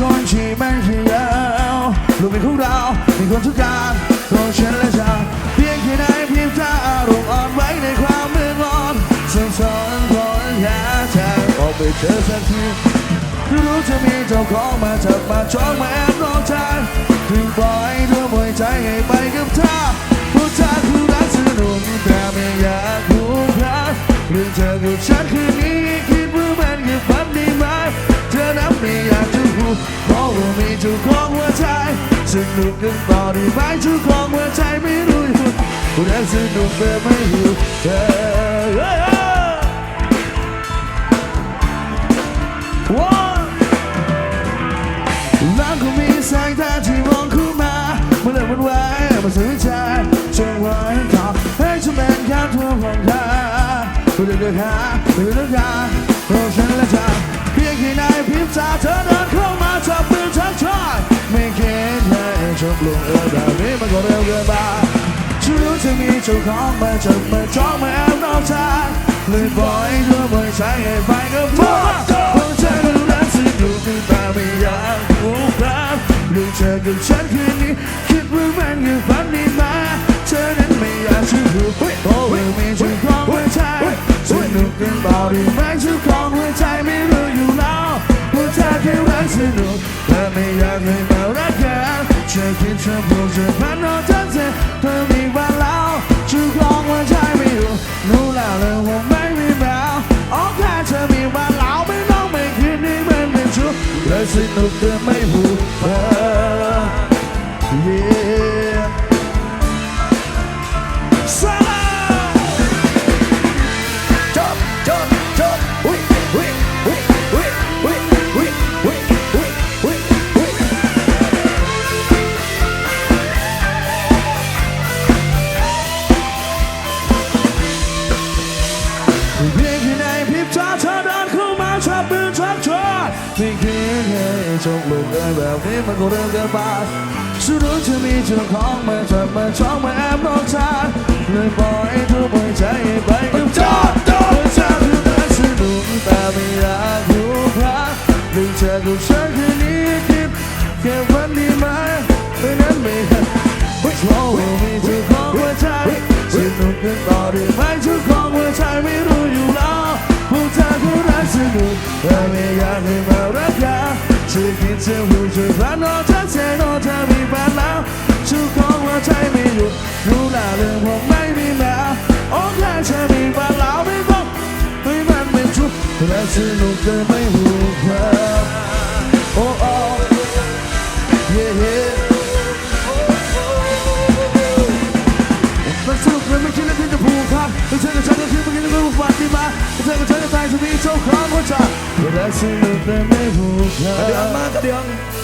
คนที่ไม่เขียวลูกเป็นของเรามีคนทุกการของฉันและเธอเพียงแค่ไหนเพียงตาอารมณ์อ่อนไหวในความมืดมนสังสารคนหาทางออกไปเจอสักทีรู้จะมีเจ้าของมาจับมาจ้องมาแอบรอใจถึงปล่อยเธอปล่อยใจให้ไปกับเธอเพราะเธอคือรักสนุกแต่ไม่อยากผูกพันหรือเธอกับฉันากจะพูดเพราะว่ามีเจ้าของหัวใจสนุกกันต่อดีไหมเจ้าของหัวใจไม่รู้อยู่รักสนุกแต่ไม่อยู่เธอว้าวรักก็มีสายตาที่มองเข้ามาเมื่อเริ่มมันไหวมาสนใจจงไว้ขอให้ฉันเป็นแค่ทั่วของเธอเพื่อเดินหาเพื่อเดินหาเพราะฉันและเธอเพียงแค่ในพริบตาเธอ จบลงเออแบบนี้มันก็เร็วเกินไปฉันรู้จะมีเจ้าของมาจับมาจ้องมาแอบนอกใจเลยปล่อยเธอปล่อยใจให้ไปกับเธอเพราะเธอดูแลสนุกแต่ไม่อยากผูกพันเรื่องเธอกับฉันคืนนี้คิดว่ามันคือฝันดีไหมาเธอนั้นไม่อยากจะรู้เพราะว่ามีเจ้าของหัวใจสนุกกันต่อดีไหมเจ้าของหัวใจไม่รู้อยู่แล้วว่าเธอแค่รักสนุกแต่ไม่อยากให้มา 的偏却不知翻头转身，不明白老痴狂我才迷路，路老了我没明白，我开车明白老没能没给你们的出，来是路的没步伐。Yeah. ให้จบลงเอยแบบนี้มันก็เรื่องเกินไปฉันรู้จะมีเจ้าของมาจับมาจ้องมาแอบนอกใจเลยปล่อยให้เธอปล่อยใจไปกับเธอเธอเธอคือรักสนุกแต่ไม่อยากผูกพันเรื่งเธอกับฉันคืนนี้คิดแค่วันนี้ไหมไม่นั้นไม่ให้เพราะว่ามีเจ้าของหัวใจสนุกกันต่อได้ไหมเจ้าของหัวใจไม่รู้อยู่แล้วพวกเธอคือรักสนุก 의미하는 말랄까 즐긴 채 우주한 어자세 너자미 발라 주공화 차이미유 유라는 원마이미나 옹한 차미 발라 미보 의만 민주 그래서 눈금의 우화 오오 예예 오빠 수금을 길을 ามเธอกับนจะชื่อเมื่อกี้ที่รู้ฝันที่มาเธอจะบฉันจะตายจะมีเจ้าของหัวใจเวลาสิ่งเต็มในหัวใจกระเดียงมากระเดียง